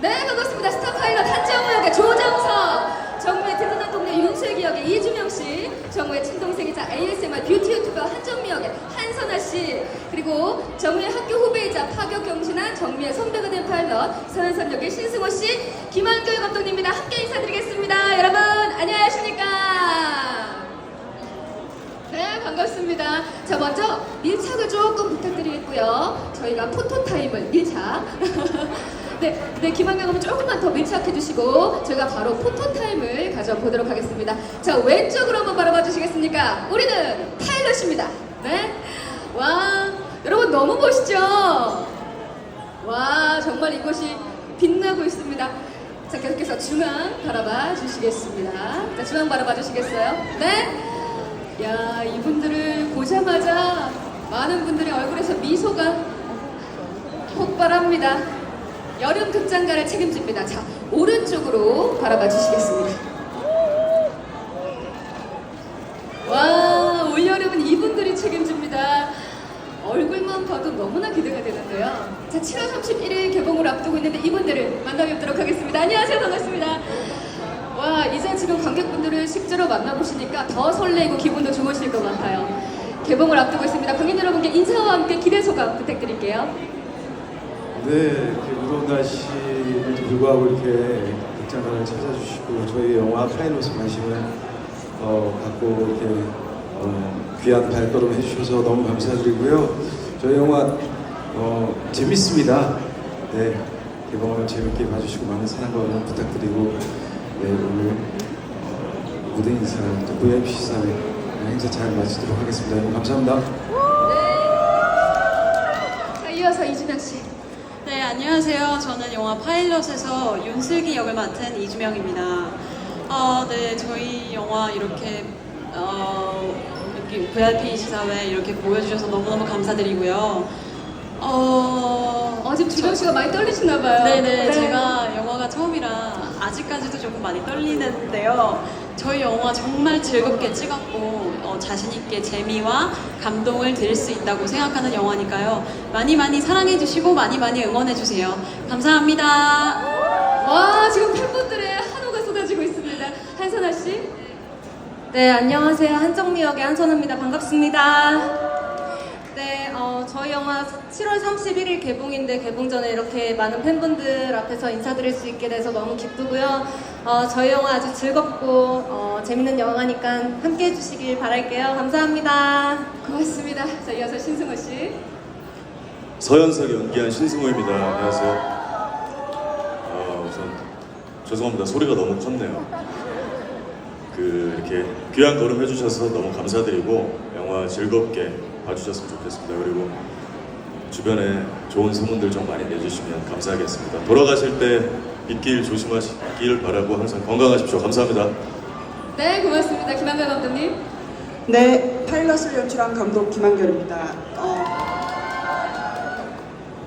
네, 반갑습니다. 스타 파일럿 한정우 역의 조정석, 정우의 대단한 동네 윤슬기 역의 이주명 씨, 정우의 친동생이자 ASMR 뷰티 유튜버 한정미 역의 한선아 씨, 그리고 정우의 학교 후배이자 파격 경신한 정미의 선배가 된 파일럿 서현선 역의 신승호 씨, 김한결 감독님입니다. 함께 인사드리겠습니다. 여러분 안녕하십니까? 네, 반갑습니다. 자, 먼저 밀착을 조금 부탁드리겠고요. 저희가 포토타임을 밀착. 네, 네, 김한경 감독 조금만 더 밀착해 주시고 저희가 바로 포토 타임을 가져보도록 하겠습니다. 자, 왼쪽으로 한번 바라봐 주시겠습니까? 우리는 파일럿입니다. 네. 와, 여러분 너무 멋있죠? 와, 정말 이곳이 빛나고 있습니다. 자, 계속해서 중앙 바라봐 주시겠습니다. 자, 중앙 바라봐 주시겠어요? 네. 야, 이분들을 보자마자 많은 분들의 얼굴에서 미소가 폭발합니다. 여름 극장가를 책임집니다. 자, 오른쪽으로 바라봐 주시겠습니다. 와, 올여름은 이분들이 책임집니다. 얼굴만 봐도 너무나 기대가 되는데요. 자, 7월 31일 개봉을 앞두고 있는데 이분들을 만나뵙도록 하겠습니다. 안녕하세요. 반갑습니다. 와, 이제 지금 관객분들을 실제로 만나보시니까 더 설레이고 기분도 좋으실 것 같아요. 개봉을 앞두고 있습니다. 관객 여러분께 인사와 함께 기대 소감 부탁드릴게요. 네, 이렇게 무더운 날씨에도 불구하고 이렇게 극장관을 찾아주시고 저희 영화 파일럿에 관심을 어, 갖고 이렇게 어, 귀한 발걸음 해주셔서 너무 감사드리고요. 저희 영화 어, 재밌습니다. 네, 개봉을 재밌게 봐주시고 많은 사랑과 부탁드리고 네, 오늘 어, 무대 인사 또 VIP 시사회 행사 잘 마치도록 하겠습니다. 감사합니다. 자, 이어서 이준영 씨. 네, 안녕하세요. 저는 영화 파일럿에서 윤슬기 역을 맡은 이주명입니다. 어, 네, 저희 영화 이렇게, 어, 이렇게 VIP 시사회 이렇게 보여주셔서 너무너무 감사드리고요. 어, 어, 지금 주정 씨가 많이 떨리시나 봐요. 네네, 제가 영화가 처음이라 아직까지도 조금 많이 떨리는데요. 저희 영화 정말 즐겁게 찍었고 어, 자신 있게 재미와 감동을 드릴 수 있다고 생각하는 영화니까요. 많이 많이 사랑해 주시고 많이 많이 응원해 주세요. 감사합니다. 와, 지금 팬분들의 한호가 쏟아지고 있습니다. 한선아 씨. 네, 안녕하세요. 한정미 역의 한선우입니다. 반갑습니다. 영화 7월 31일 개봉인데 개봉 전에 이렇게 많은 팬분들 앞에서 인사드릴 수 있게 돼서 너무 기쁘고요. 어, 저희 영화 아주 즐겁고 어, 재밌는 영화니까 함께 해주시길 바랄게요. 감사합니다. 고맙습니다. 자, 이어서 신승호 씨. 서현석이 연기한 신승호입니다. 안녕하세요. 아, 우선 죄송합니다. 소리가 너무 컸네요. 그 이렇게 귀한 걸음 해주셔서 너무 감사드리고 영화 즐겁게 봐주셨으면 좋겠습니다. 그리고 주변에 좋은 소문들 좀 많이 내주시면 감사하겠습니다. 돌아가실 때 빗길 조심하시길 바라고 항상 건강하십시오. 감사합니다. 네, 고맙습니다. 김한별 감독님. 네, 파일럿을 연출한 감독 김한결입니다. 어,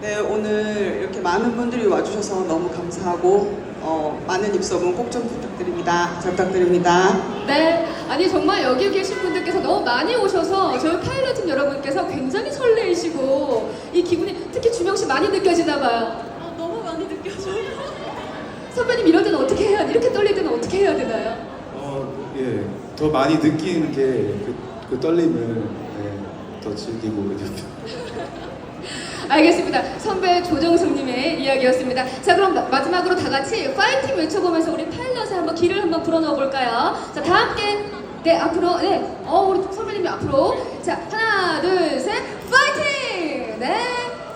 네, 오늘 이렇게 많은 분들이 와주셔서 너무 감사하고 어, 많은 입소문 꼭 좀 부탁드립니다. 잘 부탁드립니다. 네, 아니 정말 여기 계신 분들께서 너무 많이 오셔서 저희 파일럿 팀 여러분께서 굉장히 설레이시고 이 기분이 특히 주명 씨 많이 느껴지나 봐요. 어, 너무 많이 느껴져요. 선배님 이럴 때는 어떻게 해야 이렇게 떨릴 때는 어떻게 해야 되나요? 어, 예, 더 많이 느끼는 게그 그 떨림을 예, 더 즐기고 이렇게. 알겠습니다. 선배 조정숙님의 이야기였습니다. 자, 그럼 마- 마지막으로 다 같이 파이팅 외쳐보면서 우리 파일럿에 한번 길을 한번 불어넣어 볼까요? 자, 다 함께 네 앞으로 네, 어 우리 선배님이 앞으로 자 하나 둘 셋 파이팅 네.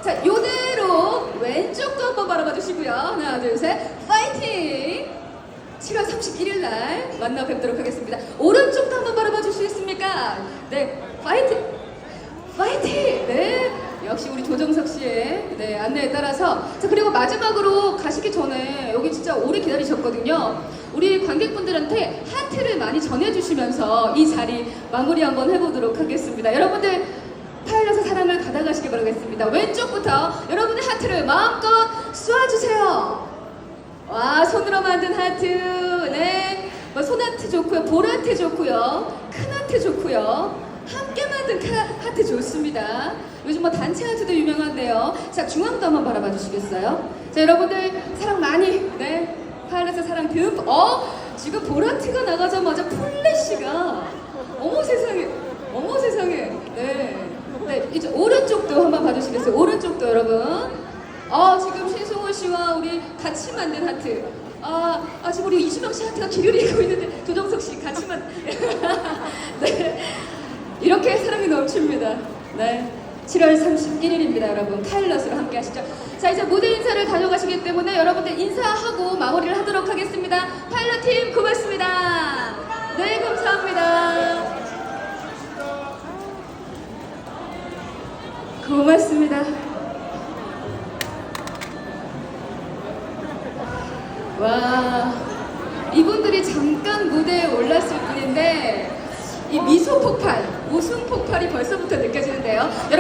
자 요대로 왼쪽도 한번 바라봐 주시고요. 하나 둘 셋 파이팅. 7월 31일 날 만나 뵙도록 하겠습니다. 오른쪽도 한번 바라봐 주시겠습니까? 네, 파이팅! 파이팅! 네, 역시 우리 조정석 씨의 네, 안내에 따라서 자 그리고 마지막으로 가시기 전에 여기 진짜 오래 기다리셨거든요. 우리 관객분들한테 하트를 많이 전해주시면서 이 자리 마무리 한번 해보도록 하겠습니다. 여러분들 파일럿의 사랑을 받아가시기 바라겠습니다. 왼쪽부터 여러분의 하트를 마음껏 쏘아주세요. 와 손으로 만든 하트 네. 뭐 손하트 좋고요 볼하트 좋고요 큰 하트 좋고요 함께 카, 하트 좋습니다. 요즘 뭐 단체 하트도 유명한데요. 자, 중앙도 한번 바라봐 주시겠어요? 자, 여러분들 사랑 많이, 네. 파일럿의 사랑 듬, 어? 지금 보라트가 나가자마자 플래시가, 어머 세상에, 어머 세상에, 네. 네, 이제 오른쪽도 한번 봐주시겠어요? 오른쪽도 여러분. 어, 지금 신승호 씨와 우리 같이 만든 하트. 아, 아 지금 우리 이주명 씨 하트가 길을 잃고 있는데 조정석 씨 같이 만. 네, 이렇게 사랑이 넘칩니다. 네. 7월 31일입니다, 여러분. 파일럿으로 함께 하시죠. 자, 이제 무대 인사를 다녀가시기 때문에 여러분들 인사하고 마무리를 하도록 하겠습니다. 파일럿 팀 고맙습니다. 네, 감사합니다. 고맙습니다. 와, 이분들이 잠깐 무대에 올랐을 뿐인데 이 미소 폭발, 웃음 폭발이 벌써부터 느껴지는데요.